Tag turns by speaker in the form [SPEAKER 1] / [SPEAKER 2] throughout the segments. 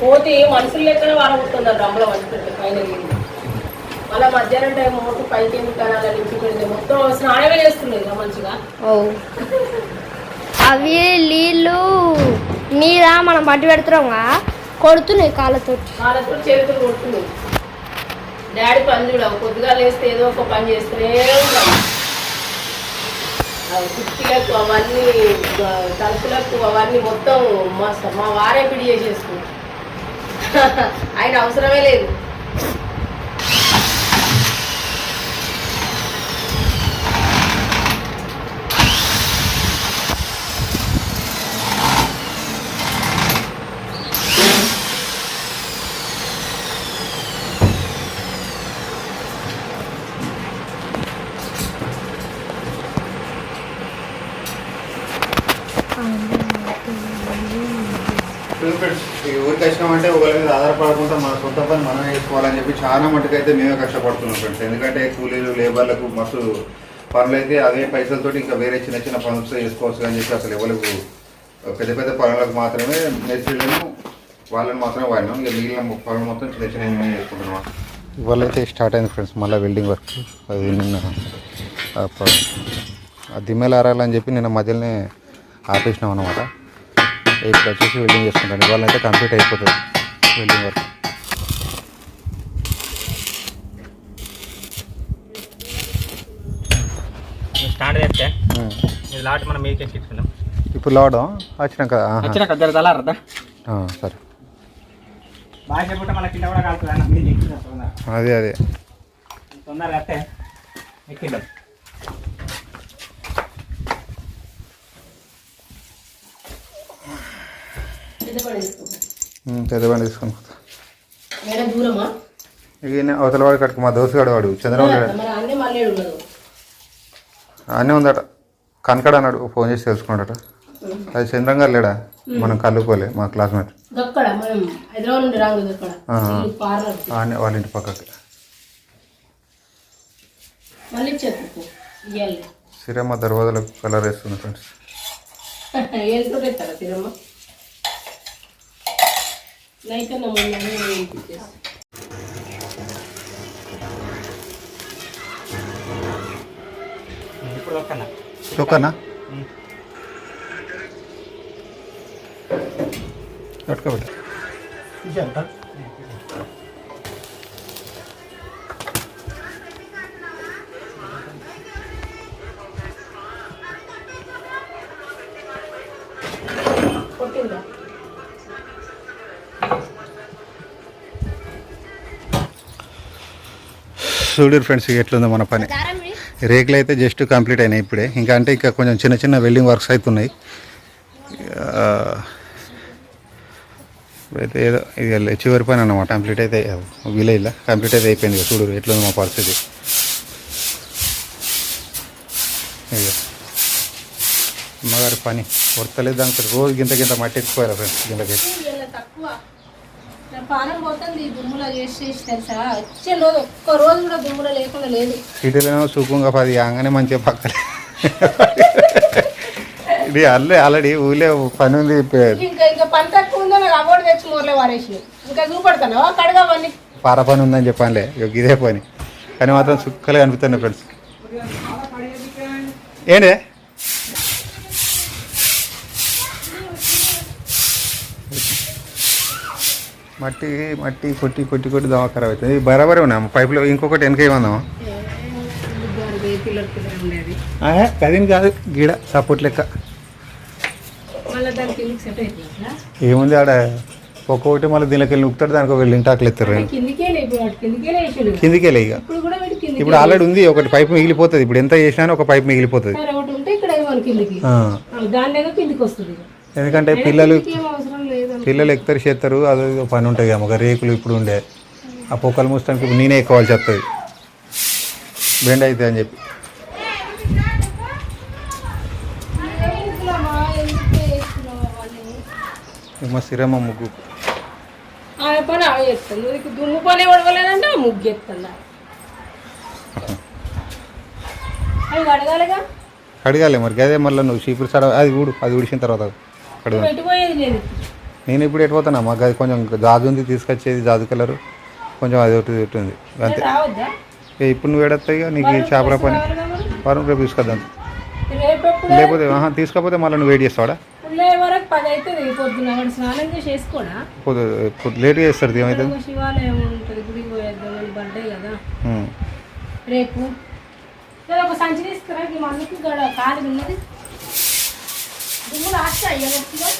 [SPEAKER 1] పోతే మనుషులు లెక్కనే వారబోతున్నారు డ్రమ్లో వండుతుంటే పైన మళ్ళీ మధ్యాహ్నం టైం మొట్టు పైకి ఎందుకు పెడితే మొత్తం స్నానమే చేస్తుంది కదా మంచిగా.
[SPEAKER 2] అవి నీళ్ళు మీద మనం పట్టి పెడుతున్నాంగా? కొడుతున్నాయి కాళ్ళతో
[SPEAKER 1] వాళ్ళతో చేతులు కొడుతుంది డాడీ పని చూడ కొద్దిగా లేస్తే ఏదో ఒక పని చేస్తూనే ఉంటాం అవి కుర్చీలకు అవన్నీ తలుపులకు అవన్నీ మొత్తం మా స- మా వారే పిడి చేసేస్తుంది ఆయన అవసరమే లేదు.
[SPEAKER 3] ఊరికి వచ్చినామంటే ఒకరి మీద ఆధారపడకుండా మన సొంత పని మనం చేసుకోవాలని చెప్పి చాలా మటుకైతే మేమే కష్టపడుతున్నాం ఫ్రెండ్స్ ఎందుకంటే కూలీలు లేబర్లకు మస్తు పనులు అయితే అదే పైసలతోటి ఇంకా వేరే చిన్న చిన్న పనులు చేసుకోవచ్చు అని చెప్పి అసలు ఎవరికి పెద్ద పెద్ద పనులకు మాత్రమే మేస్త్రీలను వాళ్ళని మాత్రమే వాడినాం. ఇక మిగిలిన పనులు మొత్తం చిన్న చిన్న చేసుకుంటున్నాం. ఇవాళ అయితే స్టార్ట్ అయింది ఫ్రెండ్స్ మళ్ళీ వెల్డింగ్ వర్క్ అది నిన్న ఆ దిమ్మెలు ఆరాలని చెప్పి నిన్న మధ్యలోనే ఆపేసినాం అనమాట ఇప్పుడు వచ్చేసి వెల్డింగ్ చేసుకుంటాను. ఇవాళ అయితే కంప్లీట్ అయిపోతుంది వెల్డింగ్ వర్క్
[SPEAKER 4] స్టాండ్ ఇది లాట్ మనం మీకే ఎక్కించుకుందాం
[SPEAKER 3] ఇప్పుడు లావడం వచ్చినాక.
[SPEAKER 4] వచ్చినాక జర
[SPEAKER 3] ఆ, సరే. అదే అదే.
[SPEAKER 4] తొందరగా
[SPEAKER 1] పెద్ద
[SPEAKER 3] బండి తీసుకొని
[SPEAKER 1] దూరమా?
[SPEAKER 3] ఈయన అవతల వాడు కట్టుకు మా వాడు చంద్రబాబు
[SPEAKER 1] అన్నీ
[SPEAKER 3] ఉందట. కనకడ అన్నాడు ఫోన్ చేసి తెలుసుకున్నాడట. అది చంద్రం గారు లేడా? మనం కలుపుకోలే మా క్లాస్మేట్. వాళ్ళ ఇంటి పక్కకి. సిరమ్మ దర్వాజలకు కలర్ వేస్తుంది ఫ్రెండ్స్.
[SPEAKER 1] ఏళ్ళతో పెట్టారా తిరమ్మ నైట్ అన్న ముందు
[SPEAKER 4] ఇప్పుడు
[SPEAKER 3] చూడు ఫ్రెండ్స్ ఎట్లుంది ఎట్లుందో మన పని. రేకులు అయితే జస్ట్ కంప్లీట్ అయినాయి ఇప్పుడే. ఇంకా అంటే ఇంకా కొంచెం చిన్న చిన్న వెల్డింగ్ వర్క్స్ అవుతున్నాయి ఇప్పుడైతే ఏదో ఇది చివరి పని అన్నమాట. కంప్లీట్ అయితే వీలైలా కంప్లీట్ అయితే అయిపోయింది చూడు ఎట్లుంది మా పరిస్థితి. అమ్మగారి పని. వర్తలేదు దానికి. రోజు గింత గింత మట్టి ఎక్కువ ఫ్రెండ్స్ గింతకి?
[SPEAKER 1] పానం పోతుంది ఈ దుమ్ములో చేసి చేసి తెలుసా? వచ్చే రోజు ఒక్క రోజు కూడా దుమ్ములో లేకుండా లేదు.
[SPEAKER 3] సిటీలోనేమో సుఖంగా పది ఆగానే మంచిగా పక్కలే ఇది అల్లే ఆల్రెడీ ఊళ్ళో పని ఉంది. పే-
[SPEAKER 1] ఇంకా ఇంకా పని తక్కువ ఉందో నాకు అవార్డు తెచ్చి మూరలే వారేసి ఇంకా చూపడతాను కడగా అవన్నీ.
[SPEAKER 3] పార పని ఉందని చెప్పానులే ఇదే పని. కానీ మాత్రం సుక్కలుగా అనిపిస్తున్నాయి ఫ్రెండ్స్ ఏంటి? మట్టి మట్టి కొట్టి కొట్టి కొట్టి దమ ఖరాబ్ అవుతుంది. బరాబరే ఉన్నాము పైపులో ఇంకొకటి వెనక
[SPEAKER 1] ఉండేది
[SPEAKER 3] కదిని కాదు గీడ సపోర్ట్ లెక్క. ఏముంది ఆడ? ఒక్కొక్కటి మళ్ళీ దీనికి వెళ్ళి నొక్కుతాడు దానికి వెళ్ళి ఇంటాకులు ఎత్తారు.
[SPEAKER 1] కిందికే ఇప్పుడు వాటి కిందికే వేసాడు
[SPEAKER 3] కిందికి వెళ్ళి ఇక.
[SPEAKER 1] ఇప్పుడు
[SPEAKER 3] ఆల్రెడీ ఉంది ఒకటి పైపు మిగిలిపోతుంది. ఇప్పుడు ఎంత చేసినా ఒక పైపు మిగిలిపోతుంది. ఎందుకంటే పిల్లలు పిల్లలు ఎక్కుతారు చేస్తారు అదో పని ఉంటుంది ఒక రేకులు ఇప్పుడు ఉండే. ఆ పొక్కలు మూస్తానికి ఇప్పుడు నేనే ఎక్కువాలి చెప్తుంది బెండ్ అయితే అని చెప్పి. ఏమో సిరమ్మ ముగ్గు.
[SPEAKER 1] పని ఆమె దుమ్ము పని పడవలేదంటే ముగ్గు అవి
[SPEAKER 3] అడగాలి మరి అదే మళ్ళీ నువ్వు చీపురు సడ అది ఊడు అది ఊడిసిన తర్వాత
[SPEAKER 1] లేదు
[SPEAKER 3] నేను ఇప్పుడు ఎటు పోతున్నా మాకు అది కొంచెం జాజు ఉంది తీసుకొచ్చేది జాజు కలరు. కొంచెం అది ఒకటి ఉంది. అంతే. ఇప్పుడు నువ్వు ఏడొస్తాయి నీకు చేపల పని. వారం రేపు తీసుకొద్దాం. లేకపోతే తీసుకపోతే మళ్ళీ నువ్వు వెయిట్ చేస్తావాడా? లేట్గా చేస్తారు ఉమ్.
[SPEAKER 1] రేపు? ఒక సంచి తీసుకురా ఖాళీ ఉన్నది దుమ్ము లాస్ట్ అయ్యా
[SPEAKER 3] ఆ,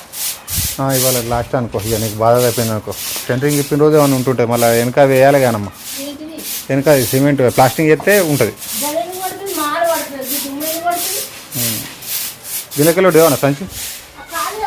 [SPEAKER 3] ఇవాళ లాస్ట్ అనుకో ఇక నీకు బాధ అయిపోయింది అనుకో. సెంటరింగ్ ఇప్పిన రోజు ఏమైనా ఉంటుంటాయి మళ్ళీ వెనక వేయాలి కానమ్మా వెనక అది సిమెంట్ ప్లాస్టింగ్ చేస్తే ఉంటుంది. గిలకలో ఏమన్నా సంచి?
[SPEAKER 1] ఆ ఖాళీ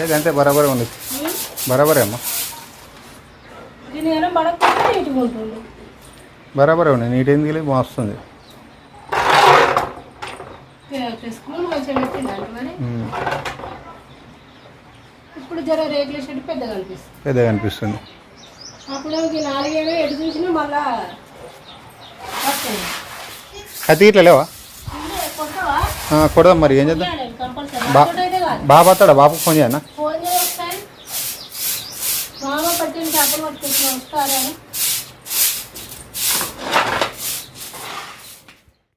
[SPEAKER 3] ఏది అంతే బరాబరే ఉంది. బరాబరే అమ్మా. బరాబరే ఉంది. నీట్ ఎందుకు
[SPEAKER 1] ఇప్పుడు జర రేకుల షెడ్ పెద్దగా అనిపిస్తుంది.
[SPEAKER 3] పెద్దగా అనిపిస్తుంది.
[SPEAKER 1] అప్పుడు ఈ నాలుగేళ్ళు ఎటు చూసినా మళ్ళా వస్తుంది
[SPEAKER 3] కత్తి ఇట్లా లేవా? కొడదాం మరి. ఏం చేద్దాం? బాబు వస్తాడా? బాబుకి ఫోన్ చేయనా?
[SPEAKER 1] ఫోన్ వస్తారని